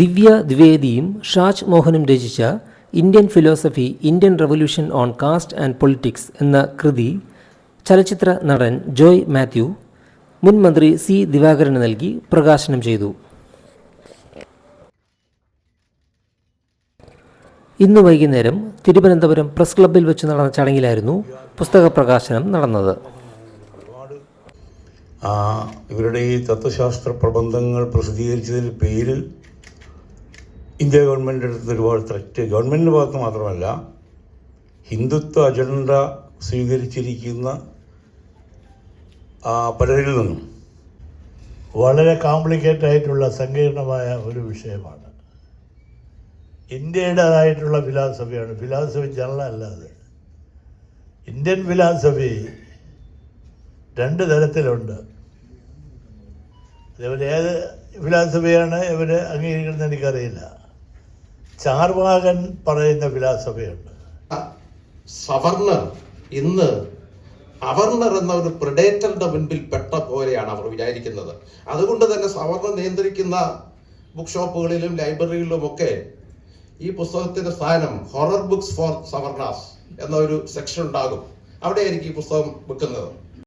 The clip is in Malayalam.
ദിവ്യ ദ്വിവേദിയും ഷാജ് മോഹനും രചിച്ച Indian philosophy Indian revolution on caste and politics എന്ന കൃതി ചലച്ചിത്ര നടൻ ജോയ് മാത്യു മുൻ മന്ത്രി സി ദിവാകരന് നൽകി പ്രകാശനം ചെയ്തു. ഇന്ന് വൈകുന്നേരം തിരുവനന്തപുരം പ്രസ് ക്ലബ്ബിൽ വെച്ച് നടന്ന ചടങ്ങിലായിരുന്നു പുസ്തക പ്രകാശനം നടന്നത്. ഇവരുടെ ഈ തത്വശാസ്ത്ര പ്രബന്ധങ്ങൾ പ്രസിദ്ധീകരിച്ചതിൽ പേരിൽ ഇന്ത്യ ഗവൺമെന്റ് എടുത്ത ഒരുപാട് ത്രെറ്റ് ഗവൺമെന്റിന്റെ ഭാഗത്ത് മാത്രമല്ല ഹിന്ദുത്വ അജണ്ട സ്വീകരിച്ചിരിക്കുന്ന പലരിൽ നിന്നും വളരെ കോംപ്ലിക്കേറ്റഡ് ആയിട്ടുള്ള സങ്കീർണമായ ഒരു വിഷയമാണ്. ഇന്ത്യയുടേതായിട്ടുള്ള ഫിലോസഫിയാണ് ഫിലോസഫി ജനറൽ അല്ലാതെ ഇന്ത്യൻ ഫിലോസഫി രണ്ട് തരത്തിലുണ്ട്. ഇവർ ഏത് ഫിലോസഫിയാണ് ഇവർ അംഗീകരിക്കുന്നത് എനിക്കറിയില്ല. ചാർവാകൻ പറയുന്ന ഫിലോസഫിയുണ്ട് സവർണർ ഇന്ന് അവർണർ എന്ന ഒരു പ്രിഡേറ്ററിന്റെ മുൻപിൽ പെട്ട പോലെയാണ് അവർ വിചാരിക്കുന്നത്. അതുകൊണ്ട് തന്നെ സവർണർ നിയന്ത്രിക്കുന്ന ബുക്ക് ഷോപ്പുകളിലും ലൈബ്രറികളിലും ഒക്കെ ഈ പുസ്തകത്തിന്റെ സ്ഥാനം ഹൊറർ ബുക്സ് ഫോർ സവർണാസ് എന്ന ഒരു സെക്ഷൻ ഉണ്ടാകും. അവിടെയായിരിക്കും ഈ പുസ്തകം വെക്കുന്നത്